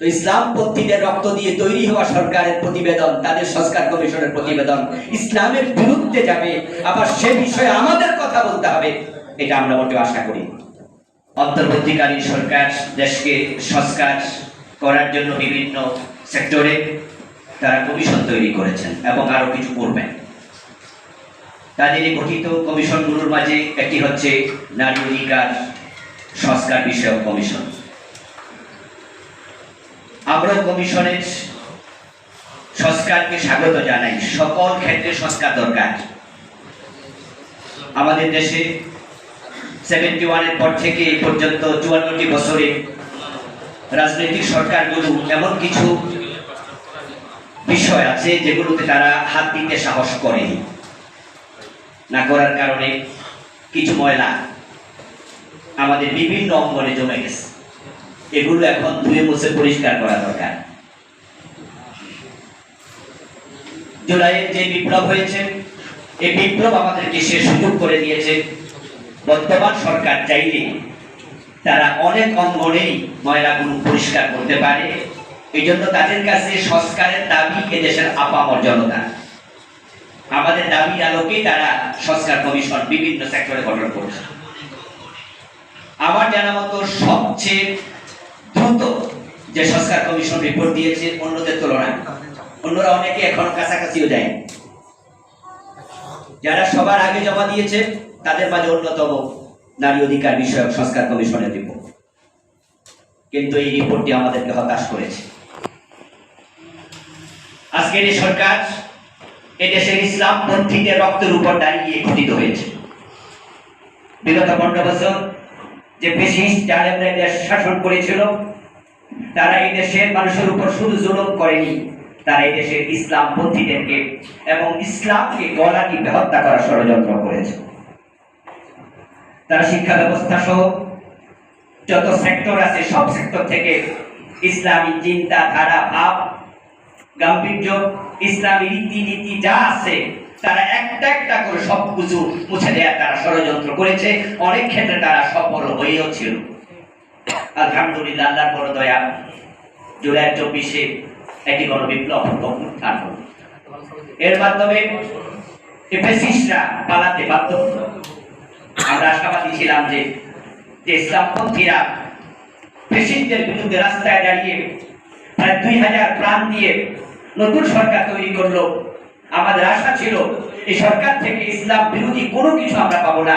তো ইসলাম ইসলামপন্থীদের রক্ত দিয়ে তৈরি হওয়া সরকারের প্রতিবেদন, তাদের সংস্কার কমিশনের প্রতিবেদন। ইসলামের বিরুদ্ধে যাবে, আবার সে বিষয়ে আমাদের কথা বলতে হবে, এটা আমরা মোটেও আশা করি অন্তর্বর্তীকালীন সরকার দেশকে সংস্কার করার জন্য বিভিন্ন সেক্টরে তারা কমিশন তৈরি করেছেন এবং আরও কিছু করবেন। তাদের গঠিত কমিশনগুলোর মাঝে একটি হচ্ছে নারী অধিকার সংস্কার বিষয়ক কমিশন। আমরা কমিশনের সংস্কারকে স্বাগত জানাই। সকল ক্ষেত্রে সংস্কার দরকার। আমাদের দেশে সেভেন্টি ওয়ানের পর থেকে এই পর্যন্ত চুয়ান্নটি বছরে রাজনৈতিক সরকারগুলো এমন কিছু বিষয় আছে যেগুলোতে তারা হাত দিতে সাহস করে। না করার কারণে কিছু ময়লা আমাদের বিভিন্ন অঙ্গনে জমে গেছে। এগুলো এখন ধুয়ে মুছে পরিষ্কার করা দরকার। জুলাইয়ের যে বিপ্লব হয়েছে, এই বিপ্লব আমাদেরকে সে সুযোগ করে দিয়েছে। বর্তমান সরকার চাইলে তারা অনেক অঙ্গনেই ময়লাগুলো পরিষ্কার করতে পারে। এই জন্য তাদের কাছে সংস্কারের দাবি এদেশের আপামর জনতা। আমাদের দাবির আলোকেই তারা সংস্কার কমিশন বিভিন্ন সেক্টরে গঠন করছে। আমার জানা মতো সবচেয়ে যে সংস্কার কমিশন রিপোর্ট দিয়েছে অন্যদের তুলনায়। অন্যরা অনেকে এখনও কাছাকাছিও যায়। যারা সবার আগে জমা দিয়েছে, তাদের মাঝে অন্যতম নারী অধিকার বিষয়ক সংস্কার কমিশনের রিপোর্ট কিন্তু এই রিপোর্টটি আমাদেরকে হতাশ করেছে। আজকের এই সরকার এদেশের ইসলাম পন্থীদের রক্তের উপর দাঁড়িয়ে গঠিত হয়েছে। বিগত পনেরো বছর যে ফেসিস্ট জালেমরা দেশ শাসন করেছিল তারা এই দেশের মানুষের উপর শুধু জুলুম করেনি। তারা এই দেশের ইসলাম পন্থীদেরকে এবং ইসলামকে গলা টিপে হত্যা করার ষড়যন্ত্র করেছে। তারা শিক্ষা ব্যবস্থা সহ যত সেক্টর আছে, সব সেক্টর থেকে ইসলামী চিন্তা, ধারা, ভাব, গাম্ভীর্য, ইসলামী রীতিনীতি যা আছে, তারা একটা একটা করে সবকিছু মুছে দেওয়ার তারা ষড়যন্ত্র করেছে। অনেক ক্ষেত্রে তারা সফল হয়েও ছিল। আলহামদুলিল্লাহ, আল্লাহর বড় দয়া জুলাই চব্বিশে একটি গণ বিপ্লব উত্থান হল। এর মাধ্যমে ফেসিস্টরা পালাতে বাধ্য হল। আমরা আশাবাদী ছিলাম যে ইসলামপন্থীরা ফেসিস্টদের বিরুদ্ধে রাস্তায় দাঁড়িয়ে প্রায় দুই হাজার প্রাণ দিয়ে নতুন সরকার তৈরি করল। আমাদের আশা ছিল, এই সরকার থেকে ইসলাম বিরোধী কোনো কিছু আমরা পাবো না।